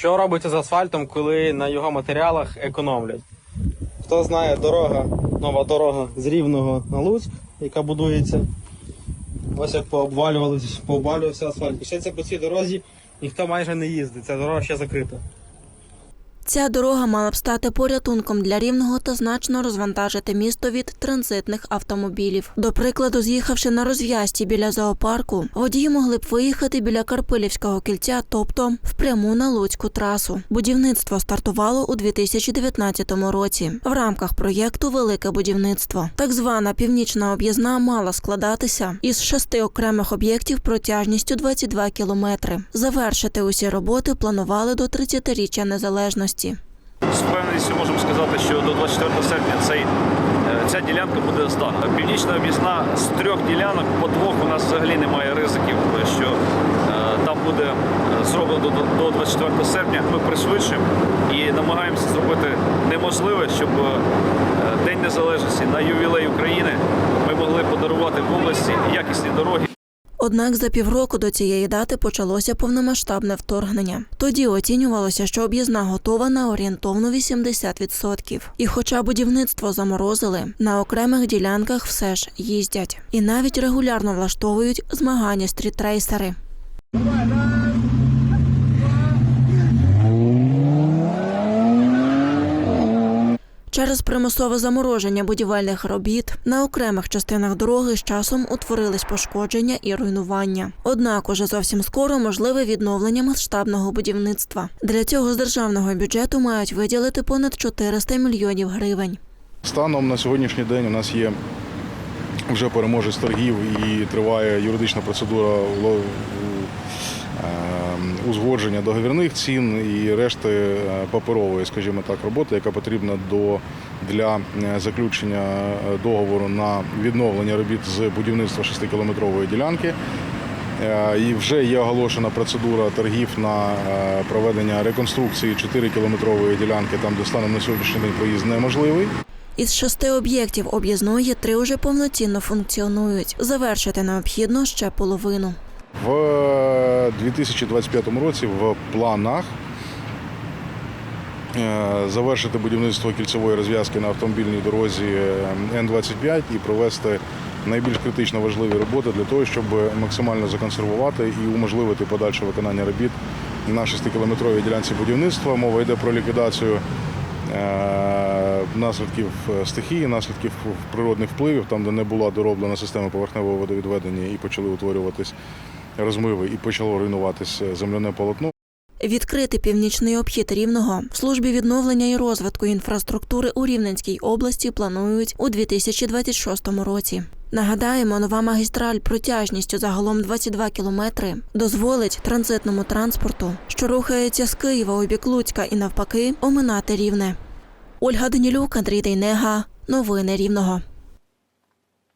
Що робиться з асфальтом, коли на його матеріалах економлять? Хто знає, дорога, нова дорога з Рівного на Луць, яка будується. Ось як пообвалювався асфальт. І ще це по цій дорозі ніхто майже не їздить. Ця дорога ще закрита. Ця дорога мала б стати порятунком для рівного та значно розвантажити місто від транзитних автомобілів. До прикладу, з'їхавши на розв'язці біля зоопарку, водії могли б виїхати біля Карпилівського кільця, тобто впряму на Луцьку трасу. Будівництво стартувало у 2019 році в рамках проєкту Велике будівництво. Так звана північна об'їзна мала складатися із шести окремих об'єктів протяжністю 22 кілометри. Завершити усі роботи планували до 30-річчя незалежності. З впевненістю можемо сказати, що до 24 серпня цей, е, ця ділянка буде здана. Північна об'їзна з трьох ділянок, по двох у нас взагалі немає ризиків, що е, там буде е, зроблено до, до 24 серпня. Ми пришвидшуємо і намагаємося зробити неможливе, щоб День Незалежності на ювілей України ми могли подарувати в області якісні дороги. Однак за півроку до цієї дати почалося повномасштабне вторгнення. Тоді оцінювалося, що об'їзна готова на орієнтовно 80%. І хоча будівництво заморозили, на окремих ділянках все ж їздять. І навіть регулярно влаштовують змагання стрітрейсери. Через примусове замороження будівельних робіт на окремих частинах дороги з часом утворились пошкодження і руйнування. Однак уже зовсім скоро можливе відновлення масштабного будівництва. Для цього з державного бюджету мають виділити понад 400 мільйонів гривень. Станом на сьогоднішній день у нас є вже переможець торгів і триває юридична процедура узгодження договірних цін і решти е, паперової, скажімо так, роботи, яка потрібна до, для е, заключення е, договору на відновлення робіт з будівництва 6-кілометрової ділянки. І вже є оголошена процедура торгів на проведення реконструкції 4-кілометрової ділянки, там де станом на сьогоднішній день проїзд неможливий. Із шести об'єктів об'їзної три уже повноцінно функціонують. Завершити необхідно ще половину. В 2025 році в планах е, завершити будівництво кільцевої розв'язки на автомобільній дорозі е, Н-25 і провести найбільш критично важливі роботи для того, щоб максимально законсервувати і уможливити подальше виконання робіт на 6-кілометровій ділянці будівництва. Мова йде про ліквідацію е, наслідків стихії, наслідків природних впливів, там, де не була дороблена система поверхневого водовідведення і почали утворюватись розмиви і почало руйнуватись земляне полотно. Відкрити північний обхід рівного в службі відновлення і розвитку інфраструктури у Рівненській області планують у 2026 році. Нагадаємо, нова магістраль протяжністю загалом 22 кілометри дозволить транзитному транспорту, що рухається з Києва у бік Луцька і навпаки, оминати рівне. Ольга Данілюк, Андрій Дейнега. Новини Рівного.